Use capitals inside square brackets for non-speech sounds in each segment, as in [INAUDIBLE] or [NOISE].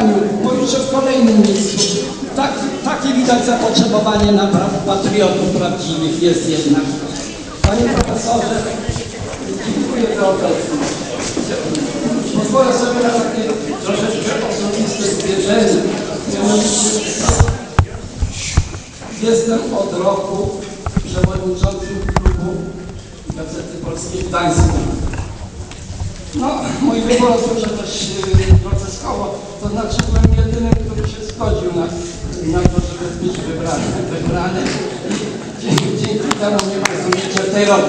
Poznaniu, pojutrze w kolejnym miejscu. Tak, takie widać zapotrzebowanie na patriotów prawdziwych jest jednak. Panie profesorze, dziękuję za obecność. Pozwolę sobie na takie troszeczkę osobiste. Mianowicie Jestem od roku przewodniczącym klubu Gazety Polskiej w Gdańsku. No, mój wybór się dość yy, procesowo, to znaczy byłem jedynym, który się zgodził na, na to, żeby być wybrany. wybrany. Dzięki, dzięki temu liczę w tej roli.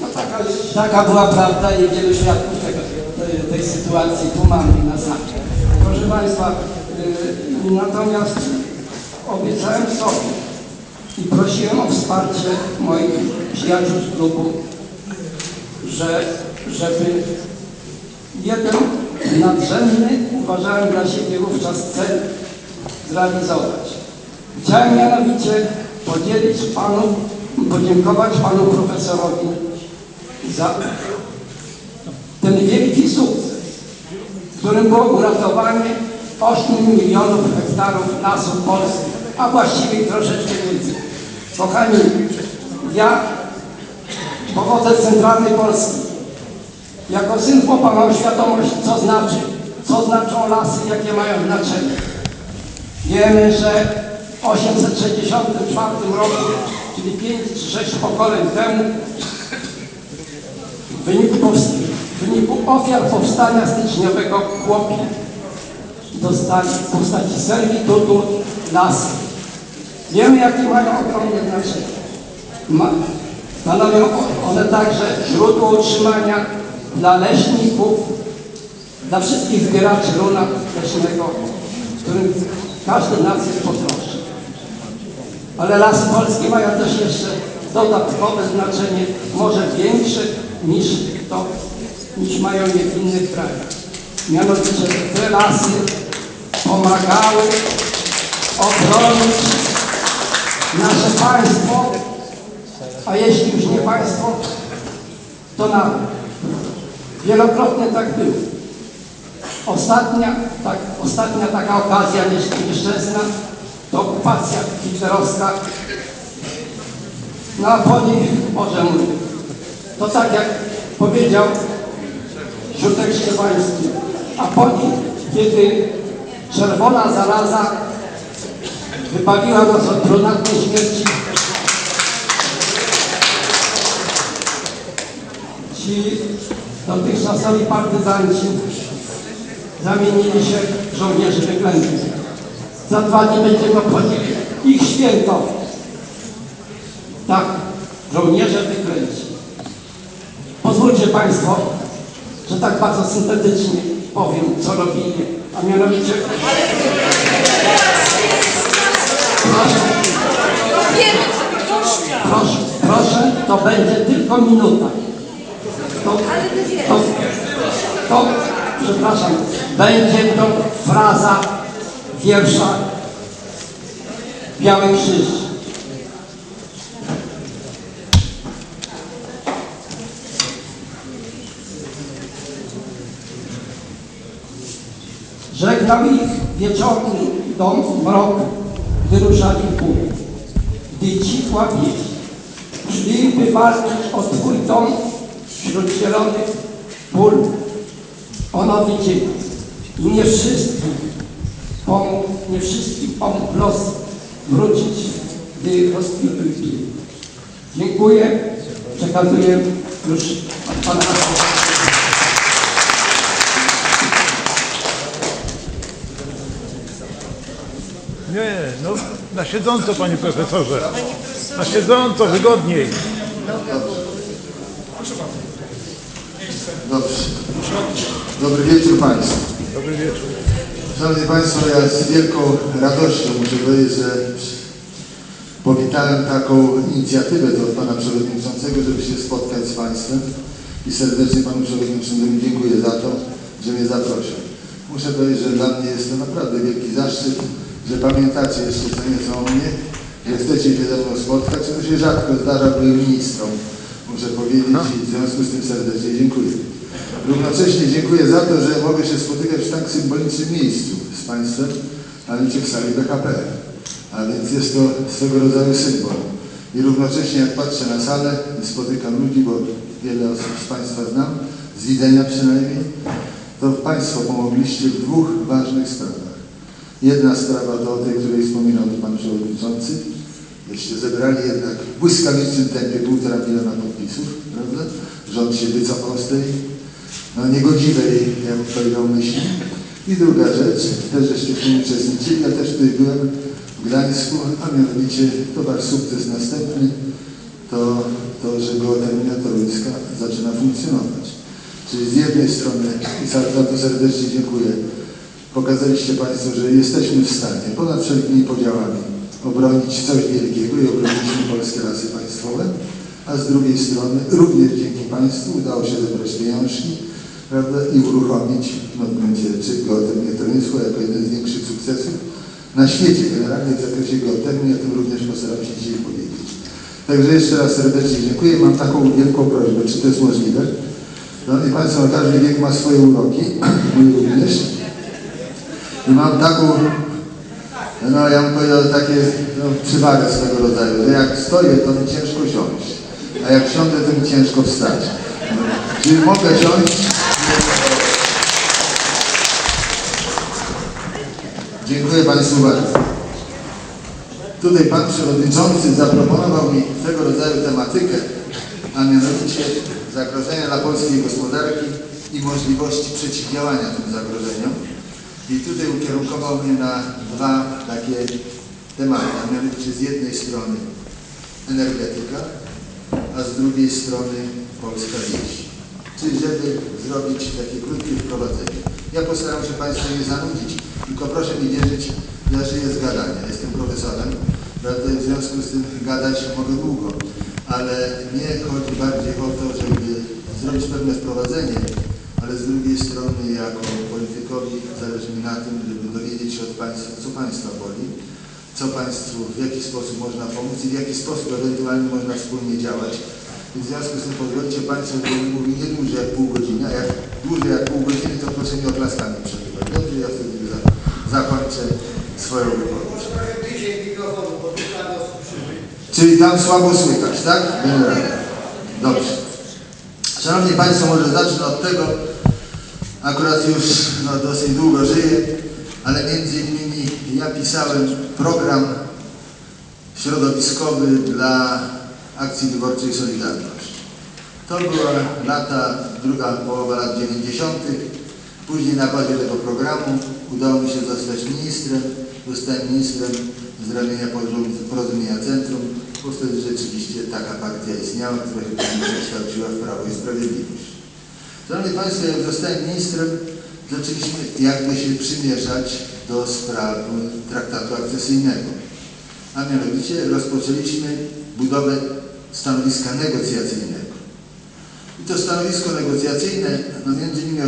No taka, taka była prawda i wielu świadków tego, tej, tej sytuacji tu mamy na sali. Proszę Państwa, yy, natomiast obiecałem sobie i prosiłem o wsparcie moich przyjaciół z klubu, że, żeby jeden nadrzędny uważałem dla siebie wówczas cel zrealizować. Chciałem mianowicie podzielić Panu, podziękować Panu Profesorowi za ten wielki sukces, którym było uratowanie 8 milionów hektarów lasów polskich, a właściwie troszeczkę. Kochani, ja pochodzę z centralnej Polski. Jako syn chłopa mam świadomość, co znaczy, co znaczą lasy, jakie mają znaczenie. Wiemy, że w 864 roku, czyli 5 czy 6 pokoleń temu, w wyniku, w wyniku ofiar powstania styczniowego chłopi dostali w postaci servitutu lasy. Wiemy, jakie mają ogromne znaczenie. Ma, stanowią one także źródło utrzymania dla leśników, dla wszystkich zbieraczy runa leśnego, którym każdy nas jest potroszny. Ale lasy polskie mają też jeszcze dodatkowe znaczenie, może większe niż to, niż mają je w innych krajach. Mianowicie te lasy pomagały obronić nasze państwo, a jeśli już nie państwo, to nawet. Wielokrotnie tak było. Ostatnia, tak, ostatnia taka okazja niesz- nieszczęsna to okupacja hitlerowska na Apolii Boże mój. To tak jak powiedział Siutek Szczepański. Aponii, kiedy czerwona zaraza wybawiła nas od brunatnej śmierci, ci dotychczasowi partyzanci zamienili się w żołnierzy wyklętych. Za dwa dni będziemy obchodzili ich święto. Tak, żołnierze wyklęci. Pozwólcie Państwo, że tak bardzo syntetycznie powiem, co robili, a mianowicie... Proszę, proszę, to będzie tylko minuta. To, to, to, przepraszam, będzie to fraza wiersza Biały Krzyż. Żegnał ich wieczorny dom mroku, gdy ruszali w góry. Gdy cichła wieś, szli by walczyć o Twój dom wśród zielonych pól o nowy dzień. I nie wszystkim pomógł, nie wszystkim pomógł los wrócić, gdy rozkwitł dzień. Dziękuję. Przekazuję już od Pana. Nie, no na siedząco panie profesorze. Na siedząco, wygodniej. Dobrze. Dobry wieczór Państwu. Dobry wieczór. Szanowni Państwo, ja z wielką radością muszę powiedzieć, że powitałem taką inicjatywę od Pana Przewodniczącego, żeby się spotkać z Państwem i serdecznie Panu Przewodniczącemu dziękuję za to, że mnie zaprosił. Muszę powiedzieć, że dla mnie jest to naprawdę wielki zaszczyt, że pamiętacie jeszcze co nieco o mnie, że chcecie się ze mną spotkać, co się rzadko zdarza byłym ministrom. muszę powiedzieć i w związku z tym serdecznie dziękuję. Równocześnie dziękuję za to, że mogę się spotykać w tak symbolicznym miejscu z Państwem, mianowicie w sali BHP. A więc jest to swego rodzaju symbol. I równocześnie jak patrzę na salę i spotykam ludzi, bo wiele osób z Państwa znam, z widzenia przynajmniej, to Państwo pomogliście w dwóch ważnych sprawach. Jedna sprawa to o tej, której wspominał Pan Przewodniczący. Żeście zebrali jednak w błyskawicznym tempie półtora miliona podpisów, prawda? Rząd się wycofał z tej no, niegodziwej, ja bym powiedział, myśli. I druga rzecz, też żeście w tym uczestniczyli, ja też tutaj byłem w Gdańsku, a mianowicie to Wasz sukces następny, to, to że geotermia toruńska zaczyna funkcjonować. Czyli z jednej strony, i za to serdecznie dziękuję, pokazaliście Państwo, że jesteśmy w stanie ponad wszelkimi podziałami obronić coś wielkiego i obroniliśmy polskie lasy państwowe, a z drugiej strony również dzięki Państwu udało się zebrać pieniążki prawda, i uruchomić no, w gruncie rzeczy geotermię toruńską jako jeden z większych sukcesów na świecie generalnie w zakresie geotermii, o tym również postaram się dzisiaj powiedzieć. Także jeszcze raz serdecznie dziękuję. Mam taką wielką prośbę, czy to jest możliwe? Szanowni Państwo, no, każdy wiek ma swoje uroki, [CLEARS THROAT] mój również. Mam taką, no ja bym powiedział takie no, przywagę swego rodzaju, że jak stoję, to mi ciężko siąść, a jak siądę, to mi ciężko wstać. No, Czyli mogę siąść. Dziękuję Państwu bardzo. Tutaj Pan Przewodniczący zaproponował mi tego rodzaju tematykę, a mianowicie zagrożenia dla polskiej gospodarki i możliwości przeciwdziałania tym zagrożeniom. I tutaj ukierunkował mnie na dwa takie tematy, a mianowicie z jednej strony energetyka, a z drugiej strony polska wieś. Czyli żeby zrobić takie krótkie wprowadzenie. Ja postaram się Państwa nie zanudzić, tylko proszę mi wierzyć, ja żyję z gadania, jestem profesorem, prawda, w związku z tym gadać mogę długo, ale mnie chodzi bardziej o to, żeby zrobić pewne wprowadzenie, ale z drugiej strony jako politykowi zależy mi na tym, żeby dowiedzieć się od Państwa, co Państwa boli, co Państwu, w jaki sposób można pomóc i w jaki sposób ewentualnie można wspólnie działać. I w związku z tym pozwolicie Państwo, żebym mówił nie dłużej jak pół godziny, a jak dłużej jak pół godziny, to proszę mi oklaskami przebywać. Dobrze, ja wtedy za, zakończę swoją wypowiedź. Czyli tam słabo słychać, tak? Generalnie. Dobrze. Szanowni Państwo, może zacznę od tego, akurat już no, dosyć długo żyję, ale między innymi ja pisałem program środowiskowy dla akcji wyborczej Solidarność. To była lata, druga połowa lat 90. Później na bazie tego programu udało mi się zostać ministrem. Zostałem ministrem z ramienia Porozumienia Centrum, bo wtedy rzeczywiście taka partia istniała, która się przekształciła w Prawo i Sprawiedliwość. Szanowni Państwo, jak zostałem ministrem, zaczęliśmy jakby się przymierzać do sprawy traktatu akcesyjnego. A mianowicie rozpoczęliśmy budowę stanowiska negocjacyjnego. I to stanowisko negocjacyjne, no między innymi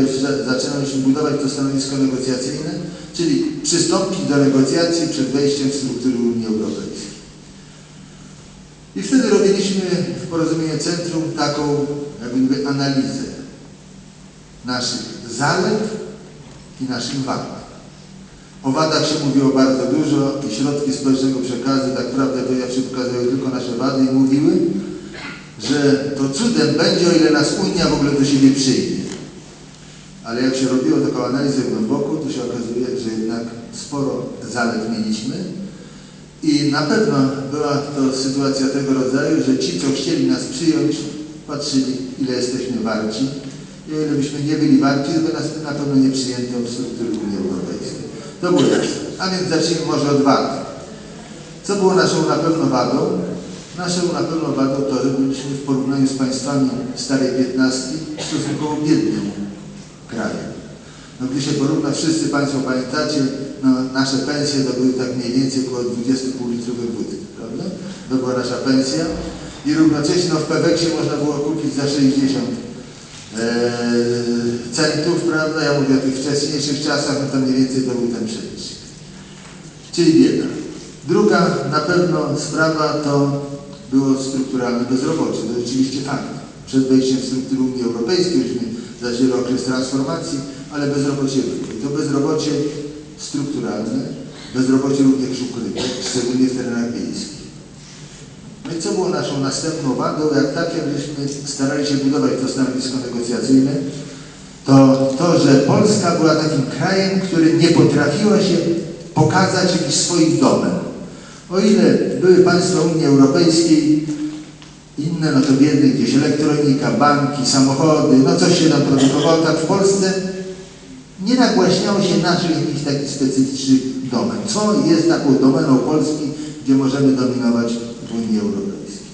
zaczynaliśmy budować to stanowisko negocjacyjne, czyli przystąpić do negocjacji przed wejściem w struktury Unii Europejskiej. I wtedy robiliśmy w Porozumieniu Centrum taką jakby analizę naszych zalet i naszych wad. O wadach się mówiło bardzo dużo i środki społecznego przekazu, tak prawdę powiedziawszy, pokazały tylko nasze wady i mówiły, że to cudem będzie, o ile nas Unia w ogóle do siebie przyjmie. Ale jak się robiło taką analizę głęboką, to się okazuje, że jednak sporo zalet mieliśmy i na pewno była to sytuacja tego rodzaju, że ci, co chcieli nas przyjąć, patrzyli, ile jesteśmy warci i ile byśmy nie byli warci, by nas na pewno nie przyjęto w struktury Unii Europejskiej. To było jasne. A więc zacznijmy może od wad. Co było naszą na pewno wadą? Naszą na pewno wadą to, że byliśmy w porównaniu z państwami starej piętnastki stosunkowo biednym krajem. No, gdy się porówna, wszyscy Państwo pamiętacie, no, nasze pensje to były tak mniej więcej około 20 litrowych wódki, prawda? To była nasza pensja i równocześnie no, w Peweksie można było kupić za 60 e, centów, prawda? Ja mówię o tych wcześniejszych czasach, no to mniej więcej to był ten przelicznik. Czyli bieda. Druga na pewno sprawa to było strukturalne bezrobocie. To rzeczywiście fakt. przed wejściem w struktury Unii Europejskiej, jużśmy zaczęli okres transformacji, ale bezrobocie było. I to bezrobocie strukturalne, bezrobocie również ukryte, szczególnie w terenach wiejskich. No i co było naszą następną wadą, jak tak jak żeśmy starali się budować to stanowisko negocjacyjne, to to, że Polska była takim krajem, który nie potrafiła się pokazać jakichś swoich domen. O ile były państwa Unii Europejskiej, inne, no to biedne gdzieś elektronika, banki, samochody, no coś się tam produkowało, tak w Polsce nie nagłaśniało się naszych jakichś takich specyficznych domen. Co jest taką domeną Polski, gdzie możemy dominować Unii Europejskiej?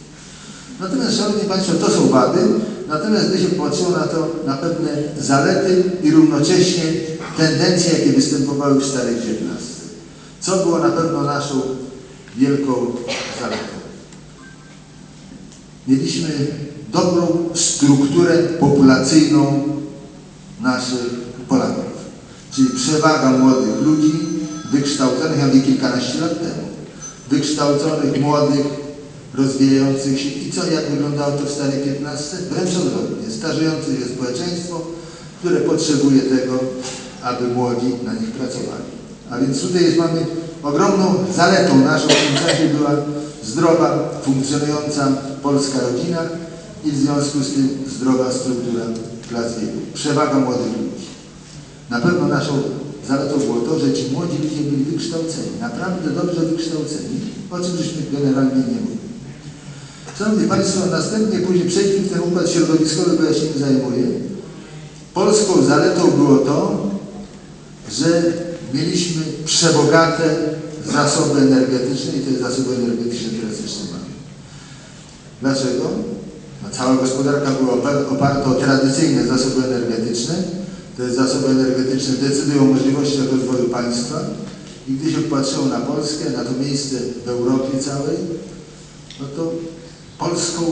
Natomiast, Szanowni Państwo, to są wady, natomiast gdy się patrzyło na to, na pewne zalety i równocześnie tendencje, jakie występowały w starej XIX. Co było na pewno naszą wielką zaletą? Mieliśmy dobrą strukturę populacyjną naszych Polaków, czyli przewaga młodych ludzi, wykształconych, ja mówię kilkanaście lat temu, wykształconych, młodych, rozwijających się i co, jak wyglądało to w starej 15? Wręcz odwrotnie, starzejące się społeczeństwo, które potrzebuje tego, aby młodzi na nich pracowali. A więc tutaj jest, mamy ogromną zaletą naszą w tym czasie była zdrowa, funkcjonująca polska rodzina i w związku z tym zdrowa struktura klas wieku. Przewaga młodych ludzi. Na pewno naszą zaletą było to, że ci młodzi ludzie byli wykształceni, naprawdę dobrze wykształceni, o czym żeśmy generalnie nie mówili. Szanowni Państwo, następnie później przejdźmy w ten układ środowiskowy, bo ja się nim zajmuję. Polską zaletą było to, że mieliśmy przebogate zasoby energetyczne i te zasoby energetyczne teraz jeszcze mamy. Dlaczego? No, cała gospodarka była opa- oparta o tradycyjne zasoby energetyczne. Te zasoby energetyczne decydują o możliwościach rozwoju państwa i gdy się patrzyło na Polskę, na to miejsce w Europie całej, no to polską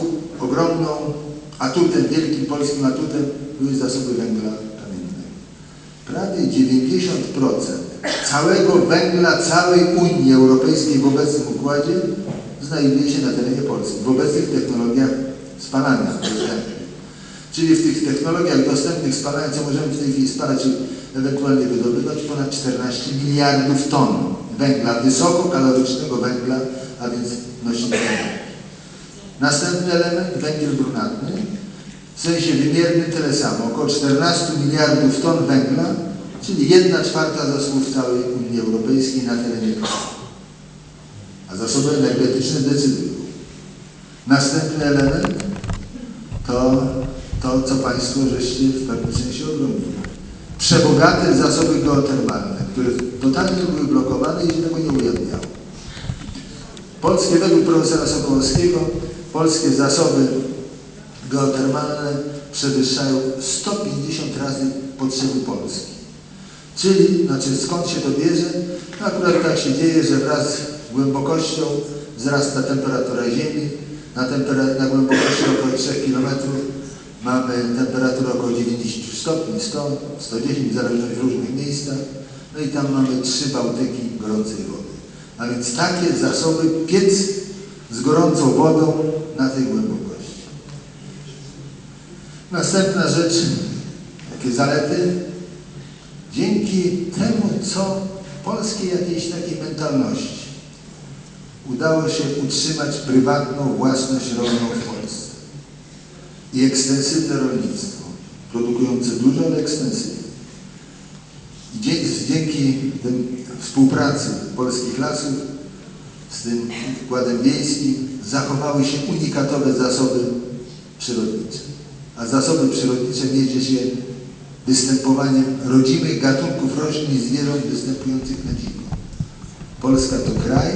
ogromną atutem, wielkim polskim atutem były zasoby węgla kamiennego. Prawie 90% całego węgla całej Unii Europejskiej w obecnym układzie znajduje się na terenie Polski, w obecnych technologiach spalania. Czyli w tych technologiach dostępnych spalania, co możemy w tej chwili spalać ewentualnie wydobywać, ponad 14 miliardów ton węgla, wysokokalorycznego węgla, a więc nośników. Następny element, węgiel brunatny, w sensie wymiernym tyle samo, około 14 miliardów ton węgla, czyli 1 czwarta zasobów całej Unii Europejskiej na terenie kraju. A zasoby energetyczne decydują. Następny element to to, co Państwo żeście w pewnym sensie odrobili. Przebogate zasoby geotermalne, które totalnie były blokowane i się tego nie ujawniało. Polskie, według profesora Sokołowskiego, polskie zasoby geotermalne przewyższają 150 razy potrzeby Polski. Czyli, znaczy skąd się to bierze? No akurat tak się dzieje, że wraz z głębokością wzrasta temperatura Ziemi. Na, tempera- na głębokości około 3 km mamy temperaturę około 90 stopni, 100, 110, w zależności w różnych miejscach. No i tam mamy trzy Bałtyki gorącej wody. A więc takie zasoby piec z gorącą wodą na tej głębokości. Następna rzecz, jakie zalety? Dzięki temu, co polskiej jakiejś takiej mentalności udało się utrzymać prywatną własność rolną w Polsce i ekstensywne rolnictwo, produkujące dużo, ale ekstensywne. I Dzięki tym współpracy polskich lasów z tym układem wiejskim zachowały się unikatowe zasoby przyrodnicze. A zasoby przyrodnicze mierzy się występowaniem rodzimych gatunków roślin i zwierząt występujących na dziko. Polska to kraj,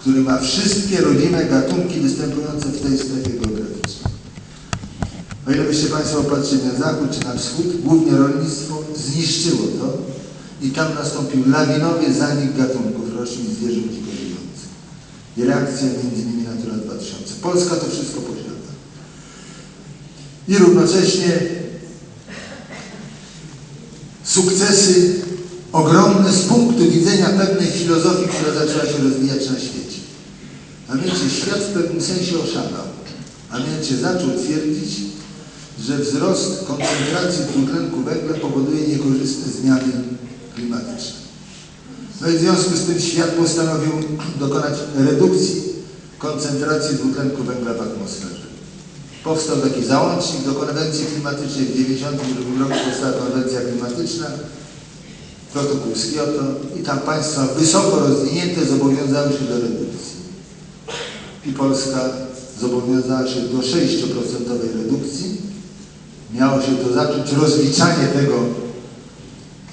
który ma wszystkie rodzime gatunki występujące w tej strefie geograficznej. O ile byście Państwo popatrzyli na zachód czy na wschód, głównie rolnictwo zniszczyło to i tam nastąpił lawinowy zanik gatunków roślin i zwierząt żyjących. I reakcja między innymi Natura 2000. Polska to wszystko posiada. I równocześnie sukcesy ogromne z punktu widzenia pewnej filozofii, która zaczęła się rozwijać na świecie. A mianowicie świat w pewnym sensie oszalał. A mianowicie zaczął twierdzić, że wzrost koncentracji dwutlenku węgla powoduje niekorzystne zmiany klimatyczne. No i w związku z tym świat postanowił dokonać redukcji koncentracji dwutlenku węgla w atmosferze. Powstał taki załącznik do konwencji klimatycznej. W 1992 roku powstała konwencja klimatyczna, protokół z Kioto i tam państwa wysoko rozwinięte zobowiązały się do redukcji. I Polska zobowiązała się do 6% redukcji. Miało się to zacząć rozliczanie tego,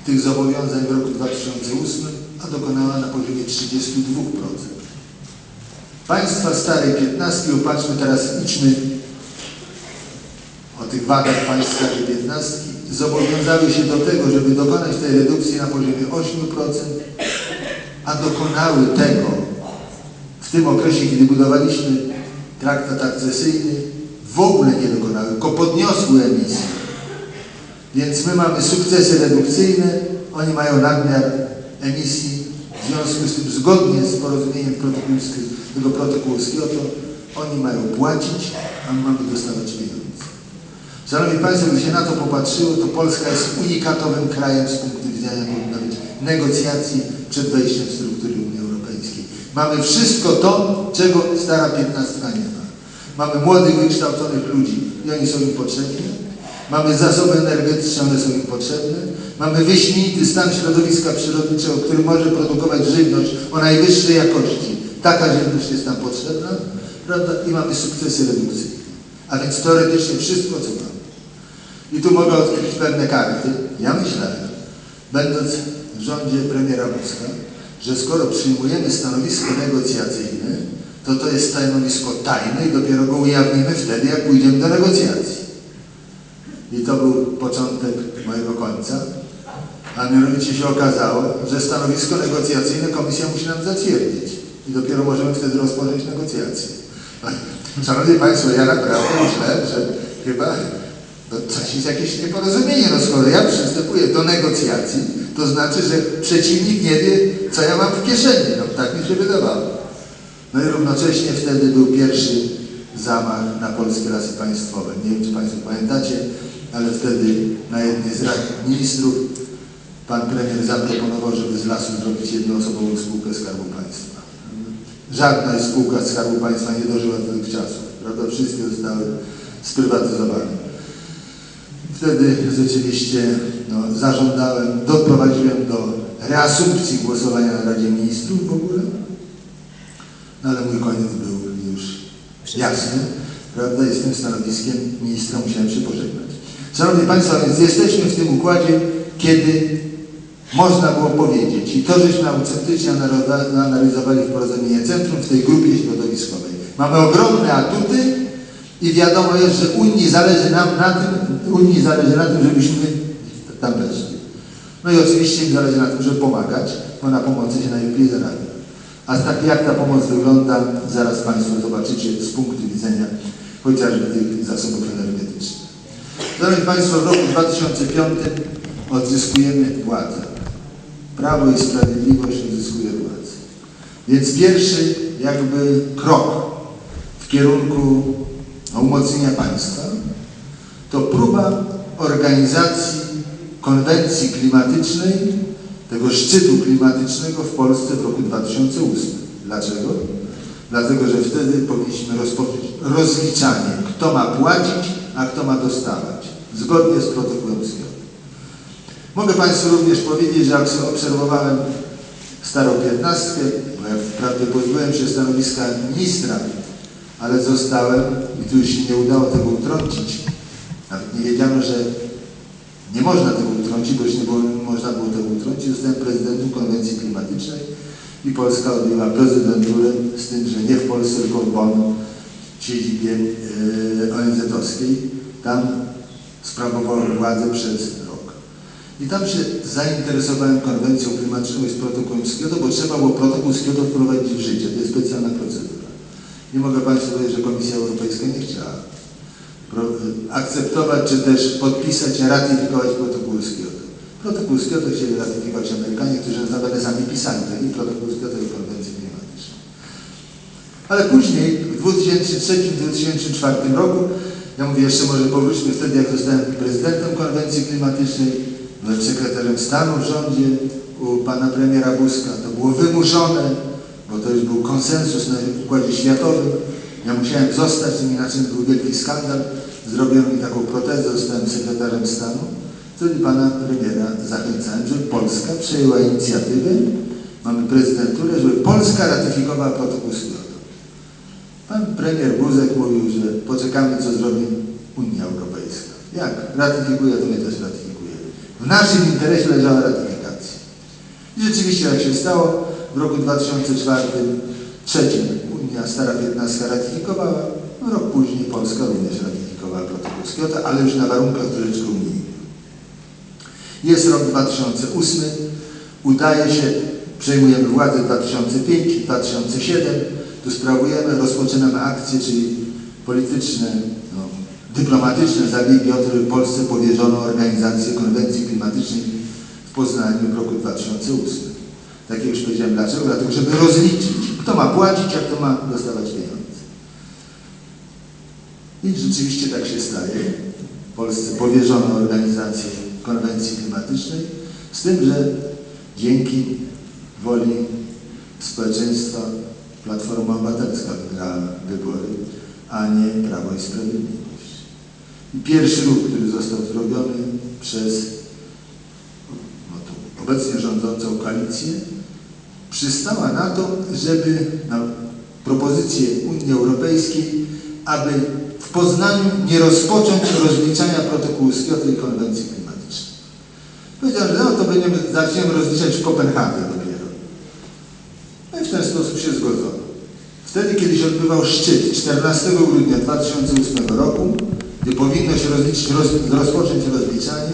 tych zobowiązań w roku 2008, a dokonała na poziomie 32%. Państwa starej 15, opatrzmy teraz liczmy o tych wadach państw starej 15, zobowiązały się do tego, żeby dokonać tej redukcji na poziomie 8%, a dokonały tego w tym okresie, kiedy budowaliśmy traktat akcesyjny, w ogóle nie dokonały, tylko podniosły emisję. Więc my mamy sukcesy redukcyjne, oni mają nadmiar emisji. W związku z tym, zgodnie z porozumieniem protokołu- tego protokołu z Kyoto, oni mają płacić, a my mamy dostawać pieniądze. Szanowni Państwo, gdy się na to popatrzyło, to Polska jest unikatowym krajem z punktu widzenia być negocjacji przed wejściem w struktury Unii Europejskiej. Mamy wszystko to, czego stara piętnastka nie ma. Mamy młodych, wykształconych ludzi i oni są im potrzebni. Mamy zasoby energetyczne, one są im potrzebne. Mamy wyśmienity stan środowiska przyrodniczego, który może produkować żywność o najwyższej jakości. Taka żywność jest nam potrzebna, prawda? I mamy sukcesy redukcyjne. A więc teoretycznie wszystko, co mamy. I tu mogę odkryć pewne karty. Ja myślałem, będąc w rządzie premiera Buzka, że skoro przyjmujemy stanowisko negocjacyjne, to to jest stanowisko tajne i dopiero go ujawnimy wtedy, jak pójdziemy do negocjacji. I to był początek mojego końca. A mianowicie się okazało, że stanowisko negocjacyjne komisja musi nam zatwierdzić. I dopiero możemy wtedy rozpocząć negocjacje. [LAUGHS] Szanowni Państwo, ja naprawdę myślałem, że chyba no, coś jest jakieś nieporozumienie. No skoro ja przystępuję do negocjacji, to znaczy, że przeciwnik nie wie, co ja mam w kieszeni. No tak mi się wydawało. No i równocześnie wtedy był pierwszy zamach na polskie lasy państwowe. Nie wiem, czy Państwo pamiętacie, ale wtedy na jednej z rad ministrów pan premier zaproponował, żeby z lasu zrobić jednoosobową spółkę Skarbu Państwa. Żadna spółka Skarbu Państwa nie dożyła do tych czasów. Prawda? Wszystkie zostały sprywatyzowane. Wtedy rzeczywiście no, zażądałem, doprowadziłem do reasumpcji głosowania na Radzie Ministrów w ogóle. No ale mój koniec był już jasny, prawda? I z tym stanowiskiem ministra musiałem się pożegnać. Szanowni Państwo, więc jesteśmy w tym układzie, kiedy można było powiedzieć, i to żeśmy autentycznie analizowali w porozumieniu centrum w tej grupie środowiskowej. Mamy ogromne atuty i wiadomo jest, że Unii zależy nam na tym, Unii zależy na tym, żebyśmy tam weszli. No i oczywiście im zależy na tym, żeby pomagać, bo na pomocy się najlepiej zarabia. A tak jak ta pomoc wygląda, zaraz Państwo zobaczycie z punktu widzenia chociażby tych zasobów energetycznych. Szanowni Państwo, w roku 2005 odzyskujemy władzę. Prawo i Sprawiedliwość odzyskuje władzę. Więc pierwszy jakby krok w kierunku umocnienia państwa to próba organizacji konwencji klimatycznej, tego szczytu klimatycznego w Polsce w roku 2008. Dlaczego? Dlatego, że wtedy powinniśmy rozpocząć rozliczanie, kto ma płacić, a kto ma dostawać, zgodnie z protokołem z Kioto. Mogę Państwu również powiedzieć, że jak obserwowałem starą piętnastkę, bo ja wprawdzie pozbyłem się stanowiska ministra, ale zostałem, i tu już się nie udało tego utrącić, nawet nie wiedziano, że nie można tego utrącić, bo już nie było, można było tego utrącić. Zostałem prezydentem konwencji klimatycznej i Polska odjęła prezydenturę z tym, że nie w Polsce, tylko w Bonn, siedzibie yy, ONZ-owskiej. Tam sprawowałem władzę przez rok. I tam się zainteresowałem konwencją klimatyczną i z protokołem z Kyoto, bo trzeba było protokół z Kyoto wprowadzić w życie. To jest specjalna procedura. Nie mogę Państwu powiedzieć, że Komisja Europejska nie chciała pro- akceptować, czy też podpisać, ratyfikować protokół z Kyoto. Protokół z Kyoto chcieli ratyfikować Amerykanie, którzy notabene sami pisali to i protokół z Kyoto i klimatyczną. Ale później, w 2003-2004 roku, Ja mówię, jeszcze może powróćmy wtedy, jak zostałem prezydentem konwencji klimatycznej, byłem sekretarzem stanu w rządzie u pana premiera Buzka. To było wymuszone, bo to już był konsensus na układzie światowym. Ja musiałem zostać, inaczej był wielki skandal. Zrobiono mi taką protezę, zostałem sekretarzem stanu. Wtedy pana premiera zachęcałem, żeby Polska przejęła inicjatywę, mamy prezydenturę, żeby Polska ratyfikowała protokół Kyoto. Pan premier Buzek mówił, że poczekamy, co zrobi Unia Europejska. Jak? Ratyfikuje, to my też ratyfikujemy. W naszym interesie leżała ratyfikacja. I rzeczywiście tak się stało. W roku 2004 trzecim Unia Stara 15 ratyfikowała. Rok później Polska również ratyfikowała protokół z Kyoto, ale już na warunkach troszeczkę unijnych. Jest rok 2008, udaje się, przejmujemy władzę 2005-2007, tu sprawujemy, rozpoczynamy akcje, czyli polityczne, no, dyplomatyczne zabiegi o żeby Polsce powierzono organizację konwencji klimatycznej w Poznaniu w roku 2008. Tak jak już powiedziałem, dlaczego? Dlatego, żeby rozliczyć, kto ma płacić, jak kto ma dostawać pieniądze. I rzeczywiście tak się staje. W Polsce powierzono organizację konwencji klimatycznej, z tym, że dzięki woli społeczeństwa Platforma Obywatelska wygrała wybory, a nie Prawo i Sprawiedliwość. I pierwszy ruch, który został zrobiony przez no, tą obecnie rządzącą koalicję, przystała na to, żeby na propozycję Unii Europejskiej, aby w Poznaniu nie rozpocząć rozliczania protokołu z i konwencji klimatycznej. Powiedział, że no to będziemy, zaczniemy rozliczać w Kopenhadze dopiero. No i w ten sposób się zgodzono. Wtedy, kiedy się odbywał szczyt 14 grudnia 2008 roku, gdzie powinno się rozliczyć, roz, rozpocząć rozliczanie,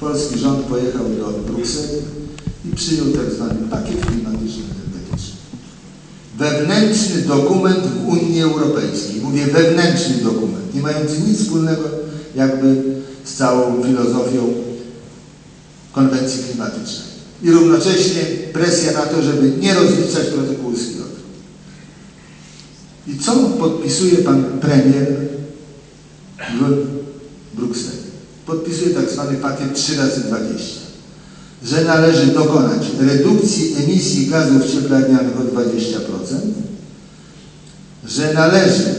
polski rząd pojechał do Brukseli i przyjął tak zwany pakiet klimatyczno-energetyczny. Wewnętrzny dokument w Unii Europejskiej. Mówię wewnętrzny dokument, nie mający nic wspólnego jakby z całą filozofią konwencji klimatycznej. I równocześnie presja na to, żeby nie rozliczać protokołu z Kyoto. I co podpisuje pan premier w Brukseli? Podpisuje tak zwany pakiet 3 razy 20 że należy dokonać redukcji emisji gazów cieplarnianych o 20%, że należy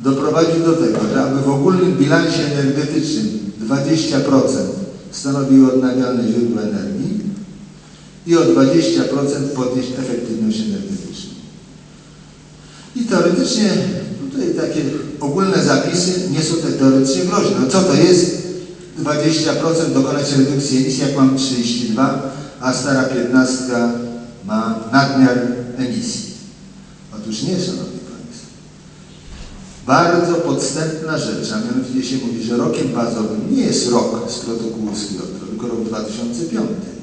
doprowadzić do tego, że aby w ogólnym bilansie energetycznym 20% stanowiły odnawialne źródła energii i o 20% podnieść efektywność energetyczną. I teoretycznie tutaj takie ogólne zapisy nie są tak teoretycznie groźne. No co to jest 20% dokonać redukcji emisji, jak mam 32, a stara 15 ma nadmiar emisji. Otóż nie, Szanowni Państwo. Bardzo podstępna rzecz, a mianowicie się mówi, że rokiem bazowym nie jest rok z protokołu z Kyoto, tylko rok 2005.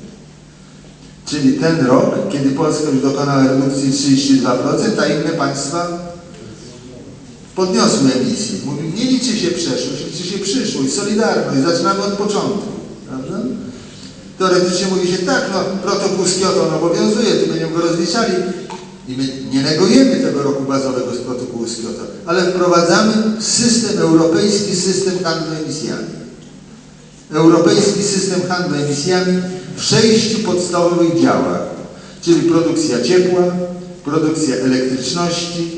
Czyli ten rok, kiedy Polska już dokonała redukcji 32%, a inne państwa podniosły emisję. Mówi, nie liczy się przeszłość, liczy się przyszłość, solidarność, zaczynamy od początku. Prawda? Teoretycznie mówi się tak, no protokół z Kyoto on obowiązuje, tu będziemy go rozliczali i my nie negujemy tego roku bazowego z protokołu z Kyoto, ale wprowadzamy system, europejski system handlu emisjami. Europejski system handlu emisjami w sześciu podstawowych działach, czyli produkcja ciepła, produkcja elektryczności,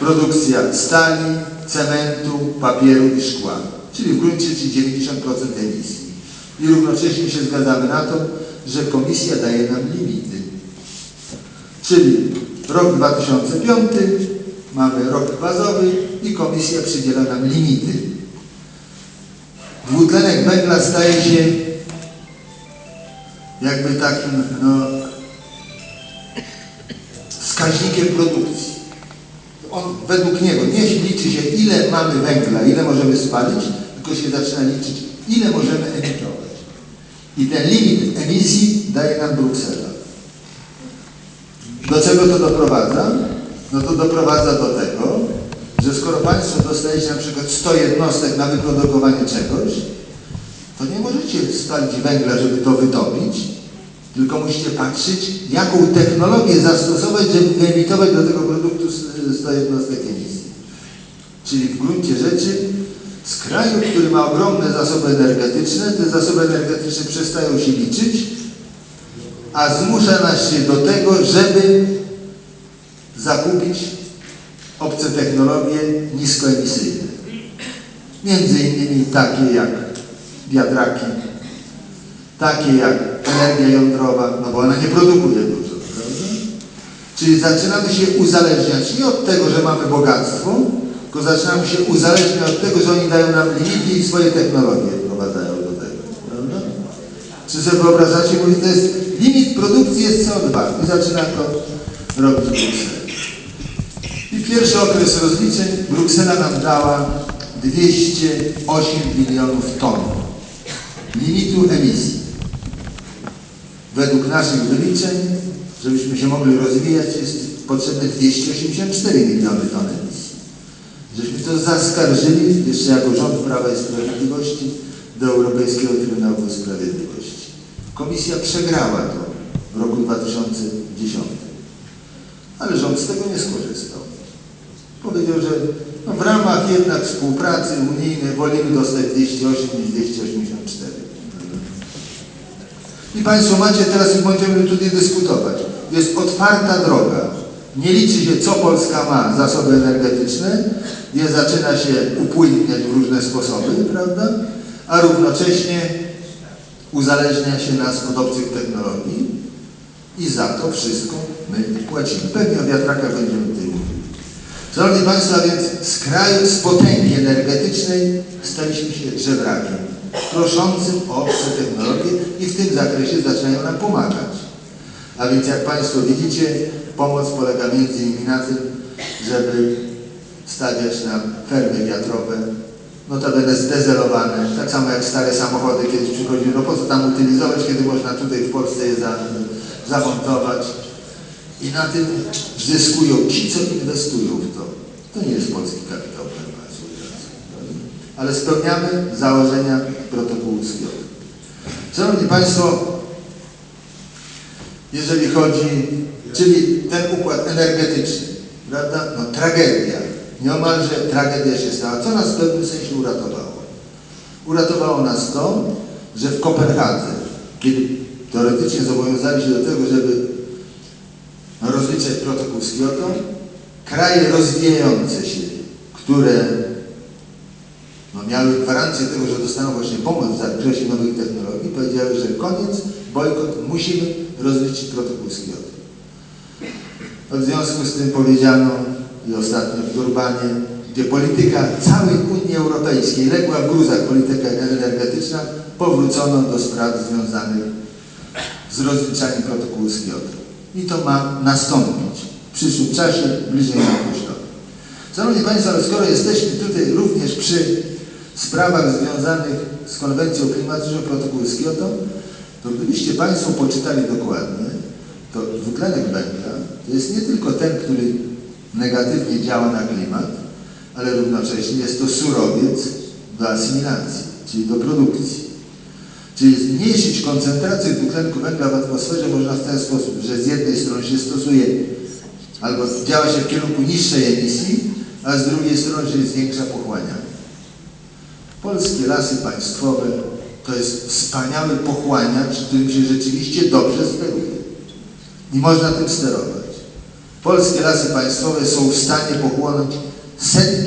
produkcja stali, cementu, papieru i szkła, czyli w gruncie rzeczy 90% emisji. I równocześnie się zgadzamy na to, że komisja daje nam limity. Czyli rok 2005, mamy rok bazowy i komisja przydziela nam limity. Dwutlenek węgla staje się jakby takim no, wskaźnikiem produkcji on według niego nie liczy się ile mamy węgla, ile możemy spalić, tylko się zaczyna liczyć ile możemy emitować. I ten limit emisji daje nam Bruksela. Do czego to doprowadza? No to doprowadza do tego, że skoro Państwo dostajecie na przykład 100 jednostek na wyprodukowanie czegoś, to nie możecie spalić węgla, żeby to wydobyć, tylko musicie patrzeć, jaką technologię zastosować, żeby wyemitować do tego produktu 100 jednostek emisji. Czyli w gruncie rzeczy z kraju, który ma ogromne zasoby energetyczne, te zasoby energetyczne przestają się liczyć, a zmusza nas się do tego, żeby zakupić obce technologie niskoemisyjne. Między innymi takie jak wiatraki, takie jak energia jądrowa, no bo ona nie produkuje dużo, prawda? Czyli zaczynamy się uzależniać nie od tego, że mamy bogactwo, tylko zaczynamy się uzależniać od tego, że oni dają nam limity i swoje technologie wprowadzają do tego, prawda? Czy sobie wyobrażacie, mówi, to jest limit produkcji jest CO2 i zaczyna to robić Bruksela. I pierwszy okres rozliczeń Bruksela nam dała 208 milionów ton limitu emisji. Według naszych wyliczeń, żebyśmy się mogli rozwijać, jest potrzebne 284 miliony ton emisji. Żeśmy to zaskarżyli jeszcze jako rząd Prawa i Sprawiedliwości do Europejskiego Trybunału Sprawiedliwości. Komisja przegrała to w roku 2010, ale rząd z tego nie skorzystał. Powiedział, że no w ramach jednak współpracy unijnej wolimy dostać 208 niż 284. I Państwo macie, teraz już będziemy tutaj dyskutować. Jest otwarta droga. Nie liczy się, co Polska ma, zasoby energetyczne, je zaczyna się upłynniać w różne sposoby, prawda? A równocześnie uzależnia się nas od obcych technologii i za to wszystko my płacimy. Pewnie o wiatrakach będziemy tutaj mówili. Szanowni Państwo, a więc z kraju, z potęgi energetycznej staliśmy się żebrakiem, proszącym o obce technologie i w tym zakresie zaczynają nam pomagać. A więc jak Państwo widzicie, pomoc polega między innymi na tym, żeby stawiać na fermy wiatrowe, notabene zdezelowane, tak samo jak stare samochody kiedyś przychodziły, no po co tam utylizować, kiedy można tutaj w Polsce je za, zamontować. I na tym zyskują ci, co inwestują w to. To nie jest polski kapitał ale spełniamy założenia protokołu z Kioto. Szanowni Państwo, jeżeli chodzi, czyli ten układ energetyczny, prawda? No tragedia, nieomalże tragedia się stała. Co nas w pewnym sensie uratowało? Uratowało nas to, że w Kopenhadze, kiedy teoretycznie zobowiązali się do tego, żeby rozliczać protokół z Kioto, kraje rozwijające się, które no, miały gwarancję tego, że dostaną właśnie pomoc w zakresie nowych technologii, powiedziały, że koniec, bojkot, musimy rozliczyć protokół z Kioto. No, w związku z tym powiedziano i ostatnio w Durbanie, gdzie polityka całej Unii Europejskiej legła w gruzach polityka energetyczna, powrócono do spraw związanych z rozliczaniem protokołu z Kioto. I to ma nastąpić w przyszłym czasie, bliżej określonym. Szanowni Państwo, ale skoro jesteśmy tutaj również przy sprawach związanych z konwencją klimatyczną protokołu z Kioto, to gdybyście Państwo poczytali dokładnie, to dwutlenek węgla to jest nie tylko ten, który negatywnie działa na klimat, ale równocześnie jest to surowiec do asymilacji, czyli do produkcji. Czyli zmniejszyć koncentrację dwutlenku węgla w atmosferze można w ten sposób, że z jednej strony się stosuje albo działa się w kierunku niższej emisji, a z drugiej strony się zwiększa pochłanianie. Polskie lasy państwowe to jest wspaniały pochłaniacz, którym się rzeczywiście dobrze steruje. I można tym sterować. Polskie lasy państwowe są w stanie pochłonąć setki